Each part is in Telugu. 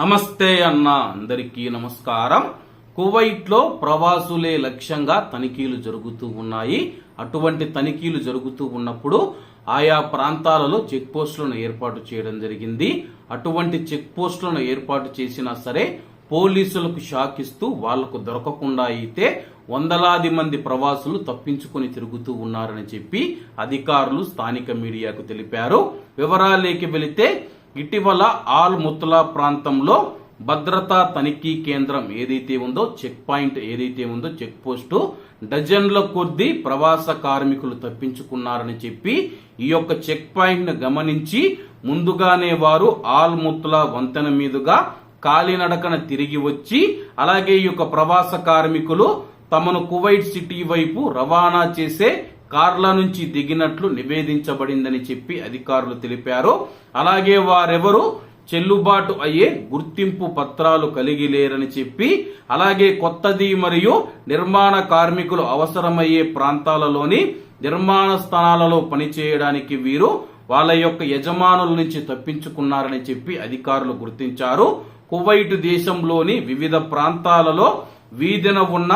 నమస్తే అన్న అందరికీ నమస్కారం. కువైట్లో ప్రవాసులే లక్ష్యంగా తనిఖీలు జరుగుతూ ఉన్నాయి. అటువంటి తనిఖీలు జరుగుతూ ఉన్నప్పుడు ఆయా ప్రాంతాలలో చెక్ పోస్టులను ఏర్పాటు చేయడం జరిగింది. అటువంటి చెక్ పోస్టులను ఏర్పాటు చేసినా సరే పోలీసులకు షాక్ ఇస్తూ వాళ్ళకు దొరకకుండా అయితే వందలాది మంది ప్రవాసులు తప్పించుకొని తిరుగుతూ ఉన్నారని చెప్పి అధికారులు స్థానిక మీడియాకు తెలిపారు. వివరాలేకి వెళితే ఇటీవల ఆల్ ముత్లా ప్రాంతంలో భద్రతా తనిఖీ కేంద్రం ఏదైతే ఉందో చెక్ పాయింట్ ఏదైతే ఉందో చెక్ పోస్టు డజన్ల కొద్దీ ప్రవాస కార్మికులు తప్పించుకున్నారని చెప్పి ఈ యొక్క చెక్ పాయింట్ను గమనించి ముందుగానే వారు ఆల్ ముత్లా వంతెన మీదుగా కాలినడకన తిరిగి వచ్చి అలాగే ఈ యొక్క ప్రవాస కార్మికులు తమను కువైట్ సిటీ వైపు రవాణా చేసే కార్ల నుంచి దిగినట్లు నివేదించబడిందని చెప్పి అధికారులు తెలిపారు. అలాగే వారెవరు చెల్లుబాటు అయ్యే గుర్తింపు పత్రాలు కలిగి లేరని చెప్పి అలాగే కొత్తది మరియు నిర్మాణ కార్మికులు అవసరమయ్యే ప్రాంతాలలోని నిర్మాణ స్థానాలలో పనిచేయడానికి వీరు వాళ్ళ యొక్క యజమానుల నుంచి తప్పించుకున్నారని చెప్పి అధికారులు గుర్తించారు. కువైట్ దేశంలోని వివిధ ప్రాంతాలలో వీధిన ఉన్న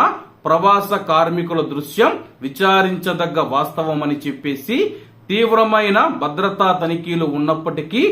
ప్రవాస కార్మికుల దృశ్యం విచారించదగ్గ వాస్తవమని చెప్పేసి తీవ్రమైన భద్రతా తనిఖీలు ఉన్నప్పటికీ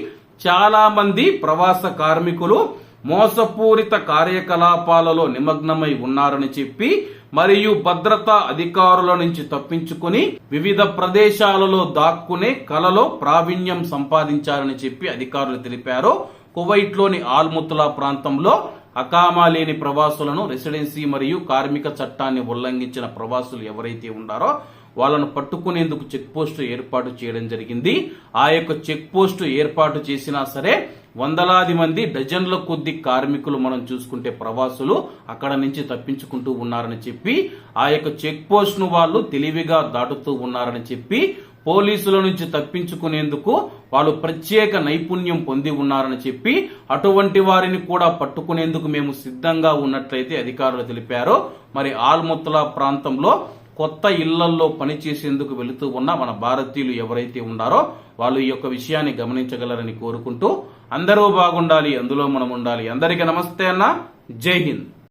చాలా మంది ప్రవాస కార్మికులు మోసపూరిత కార్యకలాపాలలో నిమగ్నమై ఉన్నారని చెప్పి మరియు భద్రతా అధికారుల నుంచి తప్పించుకుని వివిధ ప్రదేశాలలో దాక్కునే కలలో ప్రావీణ్యం సంపాదించారని చెప్పి అధికారులు తెలిపారు. కువైట్లోని ఆల్ముతులా ప్రాంతంలో అకామా లేని ప్రవాసులను రెసిడెన్సీ మరియు కార్మిక చట్టాన్ని ఉల్లంఘించిన ప్రవాసులు ఎవరైతే ఉన్నారో వాళ్ళను పట్టుకునేందుకు చెక్ పోస్టు ఏర్పాటు చేయడం జరిగింది. ఆ యొక్క చెక్ పోస్టు ఏర్పాటు చేసినా సరే వందలాది మంది డజన్ల కొద్ది కార్మికులు మనం చూసుకుంటే ప్రవాసులు అక్కడ నుంచి తప్పించుకుంటూ ఉన్నారని చెప్పి ఆ యొక్క చెక్ పోస్ట్ను వాళ్ళు తెలివిగా దాటుతూ ఉన్నారని చెప్పి పోలీసుల నుంచి తప్పించుకునేందుకు వాళ్ళు ప్రత్యేక నైపుణ్యం పొంది ఉన్నారని చెప్పి అటువంటి వారిని కూడా పట్టుకునేందుకు మేము సిద్ధంగా ఉన్నట్లయితే అధికారులు తెలిపారు. మరి ఆల్ముత్తలా ప్రాంతంలో కొత్త ఇళ్ళల్లో పనిచేసేందుకు వెళుతూ ఉన్న మన భారతీయులు ఎవరైతే ఉన్నారో వాళ్ళు ఈ యొక్క విషయాన్ని గమనించగలరని కోరుకుంటూ అందరూ బాగుండాలి అందులో మనం ఉండాలి. అందరికీ నమస్తే అన్న. జై హింద్.